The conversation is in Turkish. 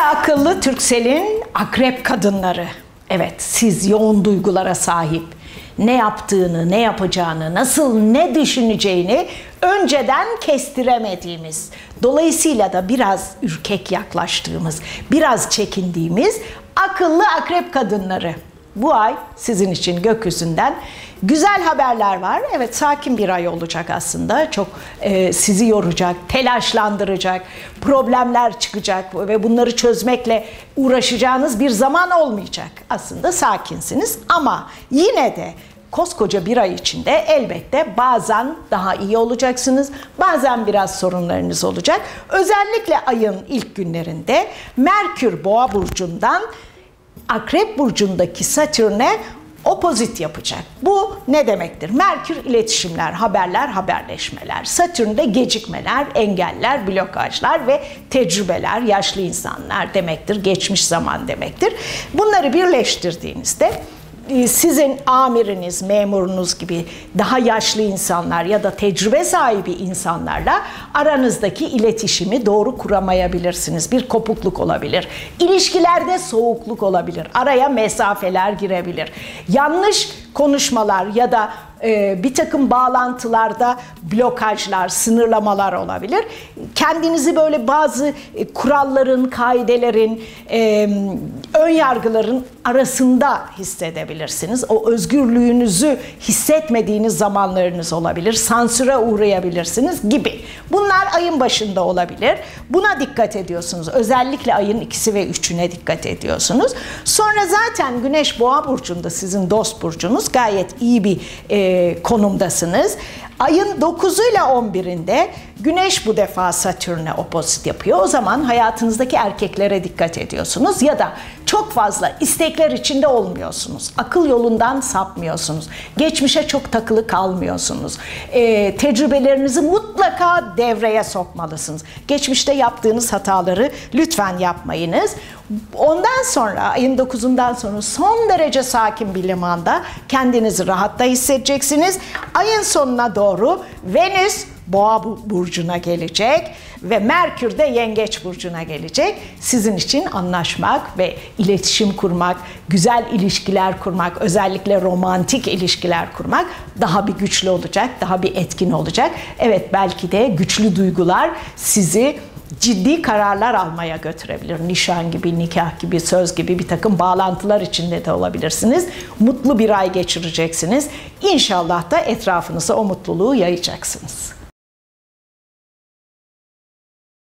akıllı Türksel'in akrep kadınları. Evet, siz yoğun duygulara sahip. Ne yaptığını, ne yapacağını, nasıl ne düşüneceğini önceden kestiremediğimiz, dolayısıyla da biraz ürkek yaklaştığımız, biraz çekindiğimiz akıllı akrep kadınları. Bu ay sizin için gökyüzünden güzel haberler var. Evet sakin bir ay olacak aslında. Çok e, sizi yoracak, telaşlandıracak, problemler çıkacak ve bunları çözmekle uğraşacağınız bir zaman olmayacak. Aslında sakinsiniz ama yine de koskoca bir ay içinde elbette bazen daha iyi olacaksınız, bazen biraz sorunlarınız olacak. Özellikle ayın ilk günlerinde Merkür Boğa burcundan Akrep burcundaki Satürn'e opozit yapacak. Bu ne demektir? Merkür iletişimler, haberler, haberleşmeler. Satürn'de gecikmeler, engeller, blokajlar ve tecrübeler, yaşlı insanlar demektir. Geçmiş zaman demektir. Bunları birleştirdiğinizde sizin amiriniz, memurunuz gibi daha yaşlı insanlar ya da tecrübe sahibi insanlarla aranızdaki iletişimi doğru kuramayabilirsiniz. Bir kopukluk olabilir. İlişkilerde soğukluk olabilir. Araya mesafeler girebilir. Yanlış konuşmalar ya da e, bir takım bağlantılarda blokajlar, sınırlamalar olabilir. Kendinizi böyle bazı e, kuralların, kaidelerin, e, ön yargıların arasında hissedebilirsiniz. O özgürlüğünüzü hissetmediğiniz zamanlarınız olabilir. Sansüre uğrayabilirsiniz gibi. Bunlar ayın başında olabilir. Buna dikkat ediyorsunuz. Özellikle ayın ikisi ve üçüne dikkat ediyorsunuz. Sonra zaten Güneş Boğa burcunda sizin dost burcunuz gayet iyi bir e, konumdasınız. Ayın 9'u ile 11'inde Güneş bu defa Satürn'e opozit yapıyor. O zaman hayatınızdaki erkeklere dikkat ediyorsunuz ya da çok fazla istekler içinde olmuyorsunuz. Akıl yolundan sapmıyorsunuz. Geçmişe çok takılı kalmıyorsunuz. Ee, tecrübelerinizi mutlaka devreye sokmalısınız. Geçmişte yaptığınız hataları lütfen yapmayınız. Ondan sonra ayın 9'undan sonra son derece sakin bir limanda kendinizi rahatta hissedeceksiniz. Ayın sonuna doğru Venüs Boğa burcuna gelecek ve Merkür de Yengeç burcuna gelecek. Sizin için anlaşmak ve iletişim kurmak, güzel ilişkiler kurmak, özellikle romantik ilişkiler kurmak daha bir güçlü olacak, daha bir etkin olacak. Evet belki de güçlü duygular sizi ciddi kararlar almaya götürebilir. Nişan gibi, nikah gibi, söz gibi bir takım bağlantılar içinde de olabilirsiniz. Mutlu bir ay geçireceksiniz. İnşallah da etrafınıza o mutluluğu yayacaksınız.